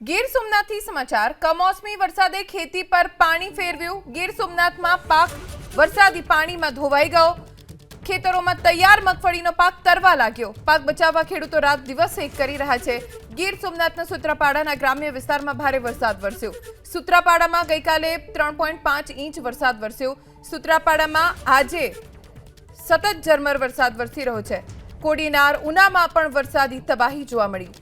ગીર સોમનાથથી સમાચાર. કમોસમી વરસાદે ખેતી પર પાણી ફેરવ્યું. ગીર સોમનાથમાં પાક વરસાદી પાણીમાં ધોવાઈ ગયો. ખેતરોમાં તૈયાર મગફળીનો પાક તરવા લાગ્યો. પાક બચાવવા ખેડૂતો રાત દિવસ એક કરી રહ્યા છે. ગીર સોમનાથના સૂત્રાપાડાના ગ્રામ્ય વિસ્તારમાં ભારે વરસાદ વરસ્યો. સૂત્રાપાડામાં ગઈકાલે ત્રણ પોઈન્ટ પાંચ ઇંચ વરસાદ વરસ્યો. સૂત્રાપાડામાં આજે સતત ઝરમર વરસાદ વરસી રહ્યો છે. કોડીનાર ઉનામાં પણ વરસાદી તબાહી જોવા મળી.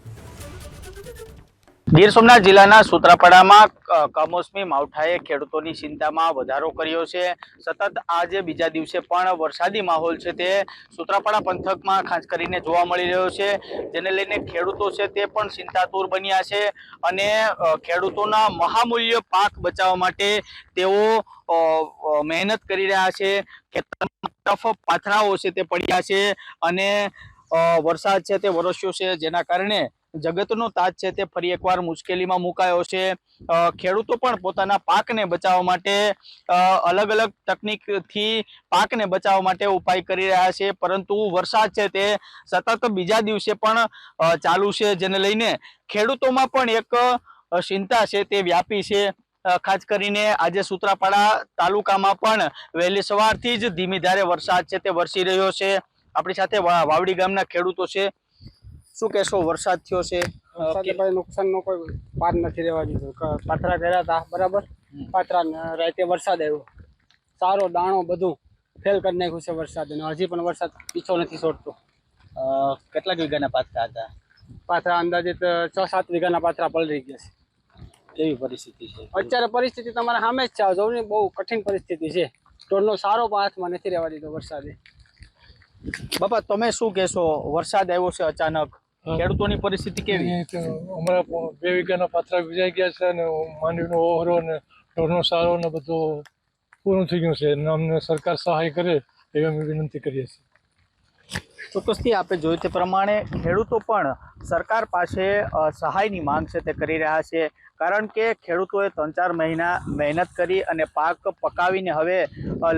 ગીર સોમનાથ જિલ્લાના સુત્રાપાડામાં કમોસમી માવઠાએ ખેડૂતોની ચિંતામાં વધારો કર્યો છે. સતત આજે બીજા દિવસે પણ વરસાદી માહોલ છે તે સુત્રાપાડા પંથકમાં ખાસ કરીને જોવા મળી રહ્યો છે. જેને લઈને ખેડૂતો છે તે પણ ચિંતાતુર બન્યા છે અને ખેડૂતોના મહામૂલ્ય પાક બચાવવા માટે તેઓ મહેનત કરી રહ્યા છે. ખેતરમાં તરફ પાથરાઓ છે તે પડ્યા છે અને વરસાદ છે તે વરસ્યો છે જેના કારણે જગતનો તાજ છે તે ફરી એકવાર મુશ્કેલીમાં મુકાયો છે. ખેડૂતો પણ પોતાના પાકને બચાવવા માટે અલગ અલગ તકનીકથી પાકને બચાવવા માટે ઉપાય કરી રહ્યા છે. પરંતુ વરસાદ છે તે સતત બીજા દિવસે પણ ચાલુ છે જેને લઈને ખેડૂતોમાં પણ એક ચિંતા છે તે વ્યાપી છે. ખાસ કરીને આજે સુત્રાપાડા તાલુકામાં પણ વહેલી સવારથી જ ધીમી ધારે વરસાદ છે તે વરસી રહ્યો છે. આપણી સાથે વાવડી ગામના ખેડૂતો છે. શું કહેશો વરસાદ થયો છે? ભાઈ નુકસાનનો કોઈ પાર નથી રહેવા દીધો. પાથરા કર્યા હતા બરાબર? પાથરા રાતે વરસાદ આવ્યો. સારો દાણો બધું ફેલ કરી નાખ્યું છે વરસાદ હજી પણ વરસાદ પીછો નથી છોડતો. કેટલાક વીઘાના પાથરા હતા? પાથરા અંદાજે છ સાત વીઘાના પાથરા પલળી ગયા છે. એવી પરિસ્થિતિ છે? અત્યારે પરિસ્થિતિ તમારા સામે જ છે. આ બહુ કઠિન પરિસ્થિતિ છે. ઢોરનો સારો પાથમાં નથી રહેવા દીધો વરસાદે. બાપા તમે શું કહેશો? વરસાદ આવ્યો છે અચાનક. ખેડૂતોની પરિસ્થિતિ કેવી? અમારા બે વીઘાના પાથરા વિજાઈ ગયા છે અને માંડવીનો ઓહરો અને ઢોરનો સારો ને બધું પૂરું થઈ ગયું છે. અને અમને સરકાર સહાય કરે એવી અમે વિનંતી કરીએ છીએ. ચોક્કસથી આપણે જોયું તે પ્રમાણે ખેડૂતો પણ સરકાર પાસે સહાયની માંગ છે તે કરી રહ્યા છે. કારણ કે ખેડૂતોએ ત્રણ ચાર મહિના મહેનત કરી અને પાક પકાવીને હવે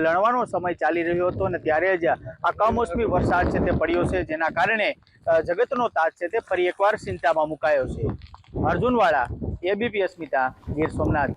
લણવાનો સમય ચાલી રહ્યો હતો અને ત્યારે જ આ કમોસમી વરસાદ છે તે પડ્યો છે, જેના કારણે જગતનો તાજ છે તે ફરી એકવાર ચિંતામાં મુકાયો છે. અર્જુનવાળા એબીપી અસ્મિતા, ગીર સોમનાથ.